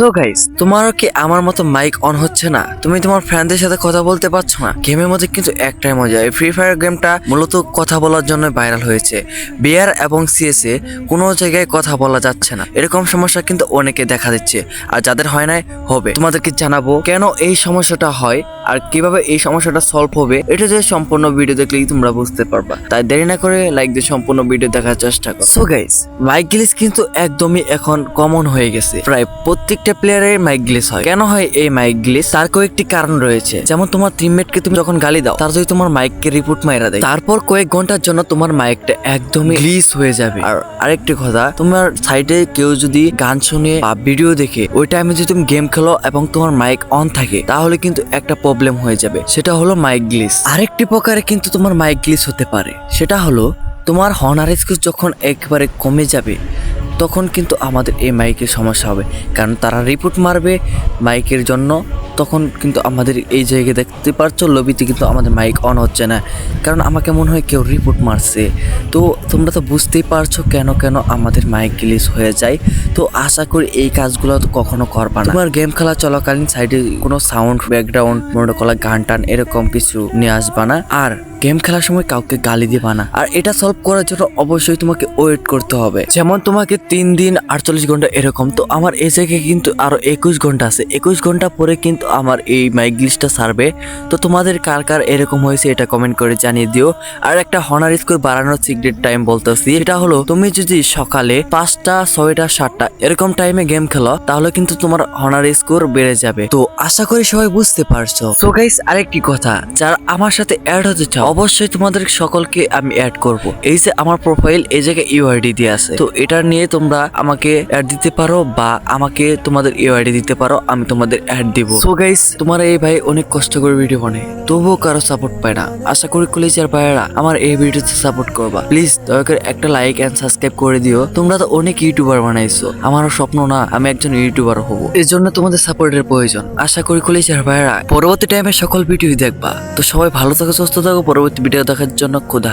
So guys তোমারও কি আমার মতো মাইক অন হচ্ছে না? তুমি তোমার ফ্রেন্ডদের সাথে কথা বলতে পারছ না? গেমের মধ্যে কিন্তু একটাই মজা। এই ফ্রি ফায়ার গেমটা মূলত কথা বলার জন্য ভাইরাল হয়েছে। বিআর এবং সিএসএ কোনো জায়গায় কথা বলা যাচ্ছে না। এরকম সমস্যা কিন্তু অনেকে দেখা দিচ্ছে। আর যাদের হয় নাই, হবে। তোমাদেরকে জানাব কেন এই সমস্যাটা হয় আর কীভাবে এই সমস্যাটা সলভ হবে, এটা যে সম্পূর্ণ ভিডিও দেখলেই তোমরা বুঝতে পারবা। তাই দেরি না করে লাইক দিয়ে সম্পূর্ণ ভিডিও দেখার চেষ্টা করো। সো গাইস মাইক গ্লিস কিন্তু একদমই এখন কমন হয়ে গেছে। প্রায় প্রত্যেকটা প্লেয়ারের মাইক গ্লিস হয়। কেন হয় এই মাইক গ্লিস তার কয়েকটি কারণ রয়েছে। যেমন তোমার টিমমেটকে তুমি যখন গালি দাও, তার যদি তোমার মাইককে রিপোর্ট মাইরা দেয়, তারপর কয়েক ঘণ্টার জন্য তোমার মাইকটা একদমই গ্লিস হয়ে যাবে। আর আরেকটি কথা, তোমার সাইডে কেউ যদি গান শুনে বা ভিডিও দেখে, ওই টাইমে যদি তুমি গেম খেলো এবং তোমার মাইক অন থাকে, তাহলে কিন্তু একটা প্রবলেম হয়ে যাবে। সেটা হলো মাইক গ্লিস আরেকটি প্রকারে কিন্তু তোমার মাইক গ্লিস হতে পারে। সেটা হলো তোমার হনার স্কিল যখন একবারে কমে যাবে তখন কিন্তু আমাদের এই মাইকের সমস্যা হবে। কারণ তারা রিপোর্ট মারবে মাইকের জন্য, তখন কিন্তু আমাদের এই জায়গায় দেখতে পারছ, লবিতে কিন্তু আমাদের মাইক অন হচ্ছে না। কারণ আমাকে মনে হয় কেউ রিপোর্ট মারছে। তো তোমরা তো বুঝতেই পারছ কেন কেন আমাদের মাইক গ্লিচ হয়ে যায়। তো আশা করি এই কাজগুলো তো কখনো করবা না। তোমার গেম খেলা চলাকালীন সাইডে কোনো সাউন্ড, ব্যাকগ্রাউন্ড মনে করা গান টান এরকম কিছু নিয়ে আসবা না। আর গেম খেলার সময় কাউকে গালি দিবা না। আর এটা সলভ করার জন্য অবশ্যই তোমাকে ওয়েট করতে হবে। যেমন তোমাকে তিন দিন আটচল্লিশ ঘণ্টা এরকম, তো আমার এই জায়গায় কিন্তু আরও একুশ ঘণ্টা আছে। একুশ ঘণ্টা পরে কিন্তু আমার এই মাইক লিস্টটা সারবে তো তোমাদের কার কার এরকম হয়েছে এটা কমেন্ট করে জানিয়ে দিও। আর একটা হনার স্কোর বাড়ানোর সিক্রেট টাইম বলতেছি। এটা হলো, তুমি যদি সকালে পাঁচটা, ছয়টা, সাতটা এরকম টাইমে গেম খেলো, তাহলে কিন্তু তোমার হনার স্কোর বেড়ে যাবে। তো আশা করি সবাই বুঝতে পারছ। সো গাইস আরেকটি কথা, যারা আমার সাথে অ্যাড হতে চাও অবশ্যই তোমাদের সকলকে আমি অ্যাড করব। এই যে আমার প্রোফাইল এই জায়গায় ইউআইডি দিয়ে আছে। তো এটা নিয়ে তোমরা আমাকে অ্যাড দিতে পারো বা আমাকে তোমাদের ইউআইডি দিতে পারো, আমি তোমাদের অ্যাড দিব। সো গাইস তোমার এই ভাই অনেক কষ্ট করে ভিডিও বানায়। তবুও কারও সাপোর্ট পায় না। আশা করি কলেজের ভাইয়েরা আমার এই ভিডিওতে সাপোর্ট করবা। প্লিজ দয়া করে একটা লাইক এন্ড সাবস্ক্রাইব করে দিও। তোমরা তো অনেক ইউটিউবার বানাইছো। আমারও স্বপ্ন না আমি একজন ইউটিউবার হব। এর জন্য তোমাদের সাপোর্টের প্রয়োজন। আশা করি কলেজের ভাইয়েরা পরবর্তী টাইমে সকল ভিডিও দেখবা। তো সবাই ভালো থাকো, সুস্থ থাকো পরবর্তী ভিডিও দেখার জন্য খোদা